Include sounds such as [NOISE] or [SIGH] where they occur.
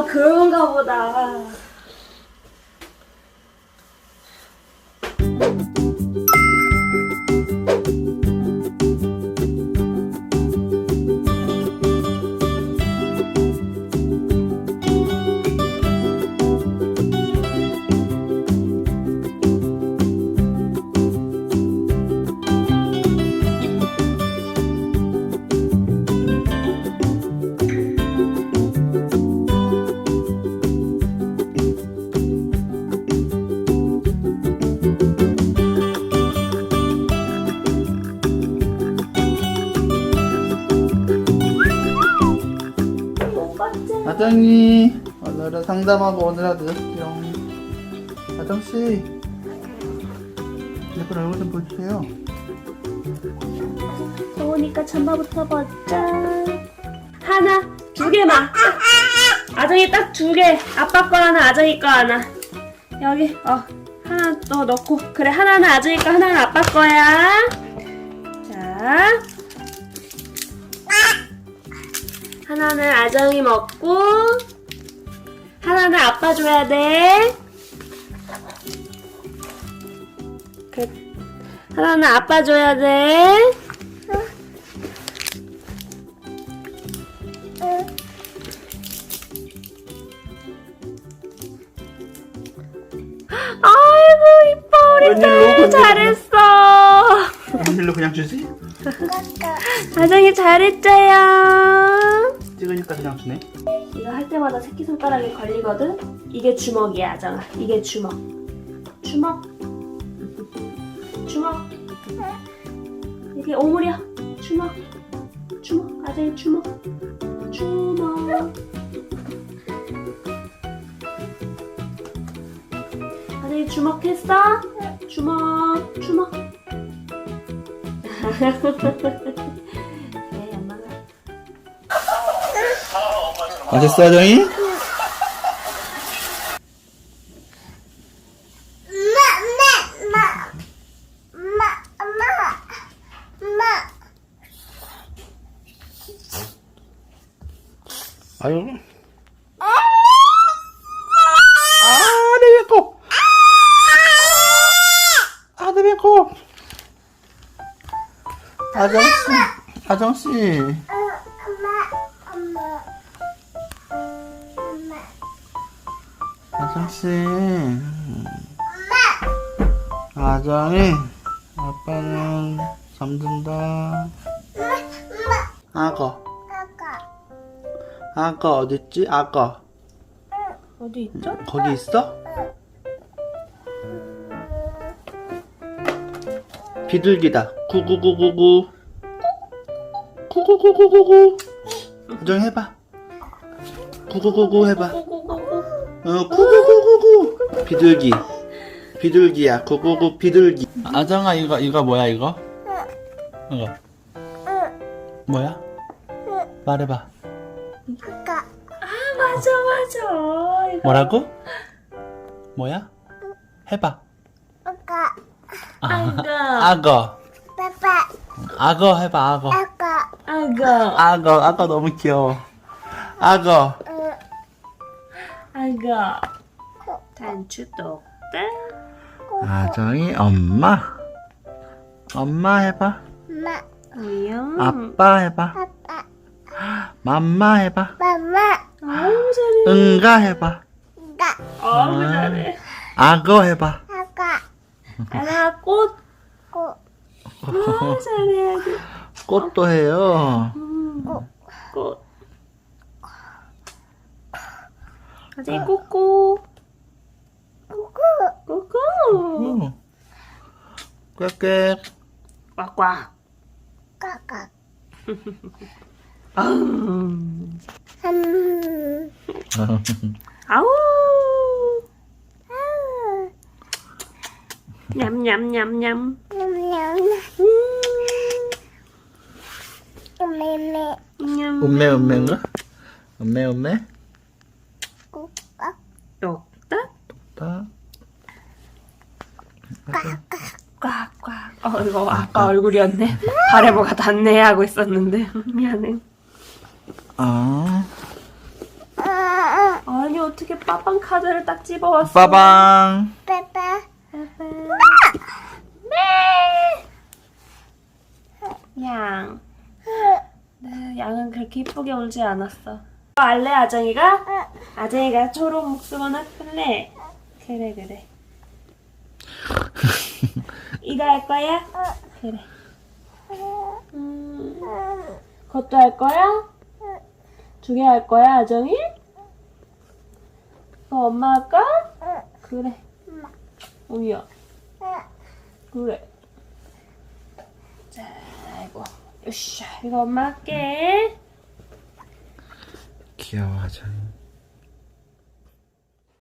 아, 그런가 보다. 아정이 오늘은 상담하고 오느라 늦었지요 아정씨 예쁜 얼굴 좀 보여주세요 더우니까 잠바부터 벗자. 하나, 두 개만. 아정이 딱 두 개. 아빠 거 하나, 아정이 거 하나. 여기, 어, 하나 더 넣고. 그래, 하나는 아정이 거, 하나는 아빠 거야. 자. 하나는 아정이 먹고, 하나는 아빠 줘야 돼. 그래, 하나는 아빠 줘야 돼. 아이고 이뻐 우리 웬일로, 잘 웬일로. 잘했어 웬일로 그냥 주지? [LAUGHS] 아정이 잘했어요 그냥 주네. 이거 할 때마다 새끼손가락에 걸리거든? 이게 주먹이야 아정아. 이게 주먹. 주먹. 주먹. 이게 오물이야 주먹. 주먹. 아정이 주먹. 주먹. 아정이 주먹했어? 주먹 주먹 [LAUGHS] 맛있어 아정이? 아유. 아 내 배꼽 아 내 배꼽 아정씨. 아정씨 아정씨 아정이 아빠는 잠든다. 악어. 악어. 어딨지? 악어. 어디 있죠? 거기 있어? 비둘기다. 구구구구구. 구구구구구구. 아정이 해봐. 구구구구 해봐 어, 구구구구구. 비둘기. 비둘기야. 구구구 비둘기. 아정아 이거 이거 뭐야 이거? 이거. 뭐야? 말해봐. 아 맞아 맞아 이거 뭐라고? 뭐야? 해봐. 악어 악어. 악어 해봐 악어. 악어 악어 악어 너무 귀여워. 악어. 악어 단추 똑딱 아정이 엄마. 엄마 해봐. 우영 아빠 해봐. 맘마 해봐. 아우 잘해. 응가 해봐. 아우 잘해. 악어 해봐. 알아 꽃. 아우 잘해. 꽃도 해요. 음, 꽃 아직 꼬꼬 꼬꼬 응. 꽥꽥. 꽉꽉 아우 아우 냠냠냠냠 냠 음메 음메인가? 음메 음메. 똑딱 다. 꽉꽉 어 이거 아까 얼굴이었네 발에 뭐가 닿네 하고 있었는데 [LAUGHS] 미안해 아. 어 어떻게 빠빵 카드를 딱 집어왔어? 빠방. 빠빠. 네. 양. 네, 양은 그렇게 이쁘게 울지 않았어. 알래 아정이가? 아정이가 초록 목숨은 할래? 그래 그래. [LAUGHS] 이거 할 거야? 그래. 음, 그것도 할 거야? 두 개 할 거야 아정이? 그거 엄마 할까? 그래. 우야. 그래. 자, 아이고. 으쌰, 이거 엄마 할게. 귀여워, 아정이.